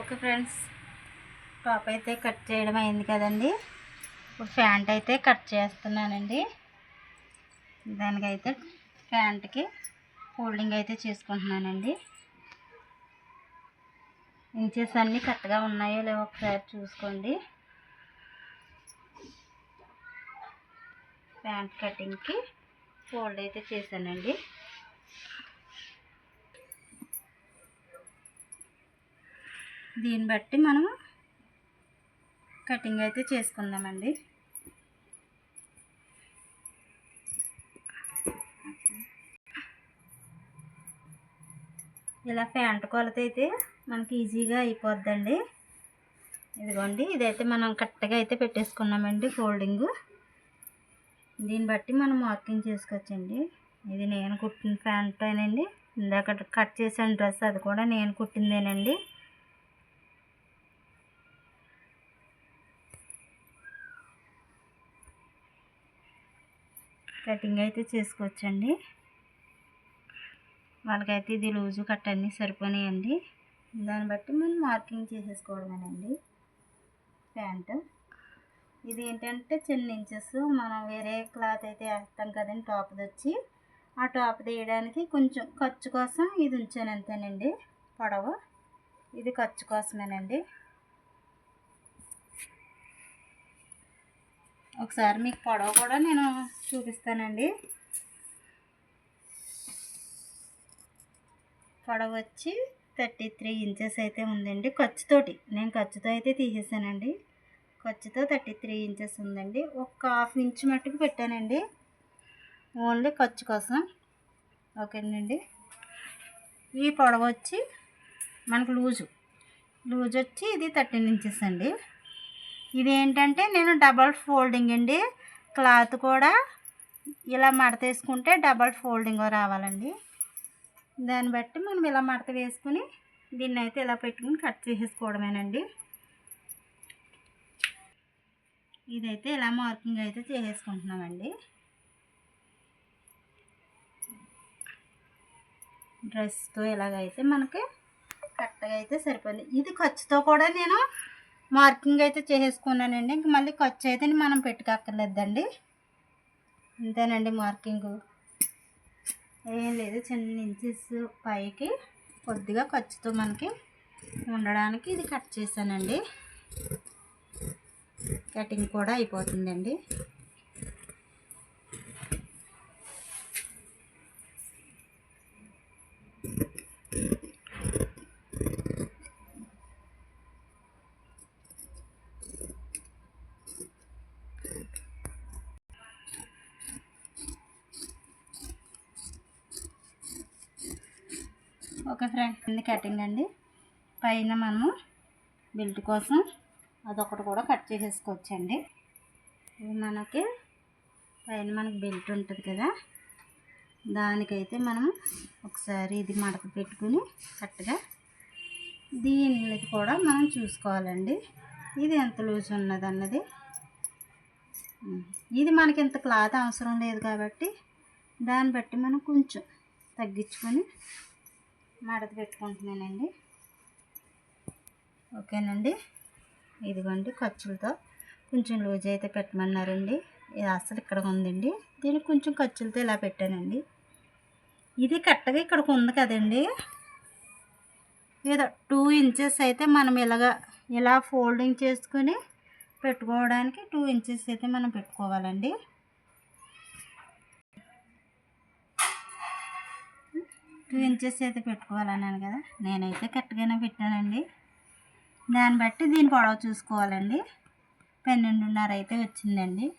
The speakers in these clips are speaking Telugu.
ఓకే ఫ్రెండ్స్ టాప్ అయితే కట్ చేయడం అయింది కదండి. ఇప్పుడు ప్యాంట్ అయితే కట్ చేస్తున్నానండి. దానికైతే ప్యాంట్కి ఫోల్డింగ్ అయితే చేసుకుంటున్నానండి. ఇంచెస్ అన్నీ కరెక్ట్గా ఉన్నాయో లేవో ఒకసారి చూసుకోండి. ప్యాంట్ కటింగ్కి ఫోల్డ్ అయితే చేశానండి. దీన్ని బట్టి మనం కటింగ్ అయితే చేసుకుందామండి. ఇలా ప్యాంట్ కొలత అయితే మనకి ఈజీగా అయిపోద్దండి. ఇదిగోండి ఇదైతే మనం కరెక్ట్గా అయితే పెట్టేసుకున్నామండి ఫోల్డింగ్. దీన్ని బట్టి మనం మార్కింగ్ చేసుకోవచ్చండి. ఇది నేను కుట్టిన ప్యాంటేనండి ఇందాక కట్ చేసిన డ్రెస్ అది కూడా నేను కుట్టిందేనండి. కటింగ్ అయితే చేసుకోవచ్చండి. వాళ్ళకైతే ఇది లూజు కట్ అన్నీ సరిపోయాయండి దాన్ని బట్టి మనం మార్కింగ్ చేసేసుకోవడమేనండి. ప్యాంటు. ఇది ఏంటంటే చిన్న ఇంచెస్ మనం వేరే క్లాత్ అయితే వేస్తాం కదండి టాప్ది వచ్చి ఆ టాప్ తీయడానికి కొంచెం ఖర్చు కోసం ఇది ఉంచాను అంతేనండి. పొడవు. ఇది ఖర్చు కోసమేనండి. ఒకసారి మీకు పొడవు కూడా నేను చూపిస్తానండి. పొడవు వచ్చి థర్టీ త్రీ ఇంచెస్ అయితే ఉందండి. ఖర్చుతోటి నేను ఖర్చుతో అయితే తీసేసానండి. ఖర్చుతో థర్టీ త్రీ ఇంచెస్ ఉందండి. ఒక హాఫ్ ఇంచ్ మట్టుకు పెట్టానండి. ఓన్లీ ఖర్చు కోసం. ఓకేనండి. ఈ పొడవు వచ్చి మనకు లూజు. లూజ్ వచ్చి ఇది థర్టీన్ ఇంచెస్ అండి. ఇది ఏంటంటే నేను డబల్ ఫోల్డింగ్ అండి. క్లాత్ కూడా ఇలా మడత వేసుకుంటే డబల్ ఫోల్డింగ్ రావాలండి. దాన్ని బట్టి మనం ఇలా మడత వేసుకుని దీన్ని అయితే ఇలా పెట్టుకుని కట్ చేసేసుకోవడమేనండి. ఇదైతే ఇలా మార్కింగ్ అయితే చేసేసుకుంటున్నామండి. డ్రెస్తో ఇలాగైతే మనకి కరెక్ట్గా అయితే సరిపోయింది. ఇది ఖర్చుతో కూడా నేను మార్కింగ్ అయితే చేసేసుకున్నానండి. ఇంక మళ్ళీ ఖర్చు అయితే మనం పెట్టుకోక్కర్లేదండి. అంతేనండి మార్కింగు. ఏం లేదు చిన్న ఇంచెస్ పైకి కొద్దిగా ఖర్చుతో మనకి ఉండడానికి ఇది కట్ చేశానండి. కటింగ్ కూడా అయిపోతుందండి. ఓకే ఫ్రెండ్ కటింగ్ అండి. పైన మనము బెల్ట్ కోసం అదొకటి కూడా కట్ చేసేసుకోవచ్చండి. ఇది మనకి పైన మనకి బెల్ట్ ఉంటుంది కదా. దానికైతే మనం ఒకసారి ఇది మడత పెట్టుకుని కరెక్ట్గా దీనికి కూడా మనం చూసుకోవాలండి. ఇది ఎంత లూజ్ ఉన్నది అన్నది ఇది మనకి ఇంత క్లాత్ అవసరం లేదు కాబట్టి దాన్ని బట్టి మనం కొంచెం తగ్గించుకొని మడత పెట్టుకుంటున్నానండి. ఓకేనండి? ఇదిగోండి ఖర్చులతో కొంచెం లూజ్ అయితే పెట్టమన్నారండి. ఇది అసలు ఇక్కడ ఉందండి. దీనికి కొంచెం ఖర్చులతో ఇలా పెట్టానండి. ఇది కరెక్ట్గా ఇక్కడికి ఉంది కదండి? ఏదో టూ ఇంచెస్ అయితే మనం ఇలాగా ఇలా ఫోల్డింగ్ చేసుకుని పెట్టుకోవడానికి టూ ఇంచెస్ అయితే మనం పెట్టుకోవాలండి. టూ ఇంచెస్ అయితే పెట్టుకోవాలన్నాను కదా నేనైతే కరెక్ట్గానే పెట్టానండి. దాన్ని బట్టి దీని పొడవు చూసుకోవాలండి. పన్నెండున్నర అయితే వచ్చిందండి.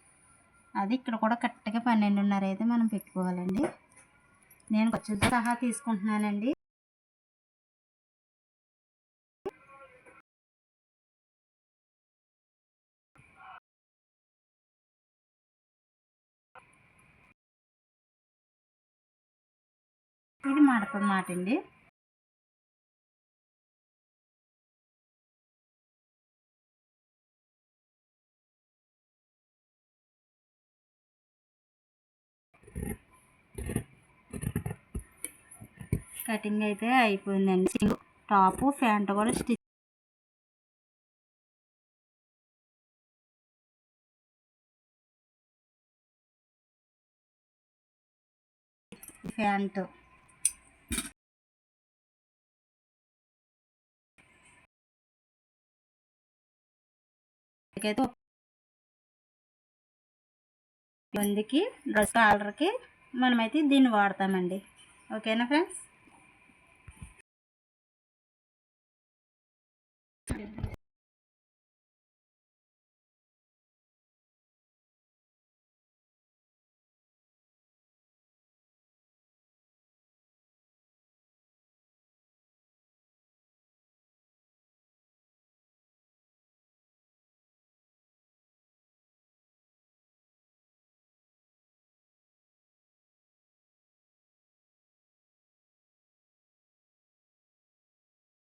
అది ఇక్కడ కూడా కరెక్ట్గా పన్నెండున్నర అయితే మనం పెట్టుకోవాలండి. నేను కొంచెం సహా తీసుకుంటున్నానండి. ఇది మడత మాట అండి కటింగ్ అయితే అయిపోయిందండి. టాప్ ప్యాంట్ కూడా స్టిచ్ ప్యాంటు. అయితే మందికి డ్రెస్ కాలర్కి మనమైతే దీన్ని వాడతామండి. ఓకేనా ఫ్రెండ్స్?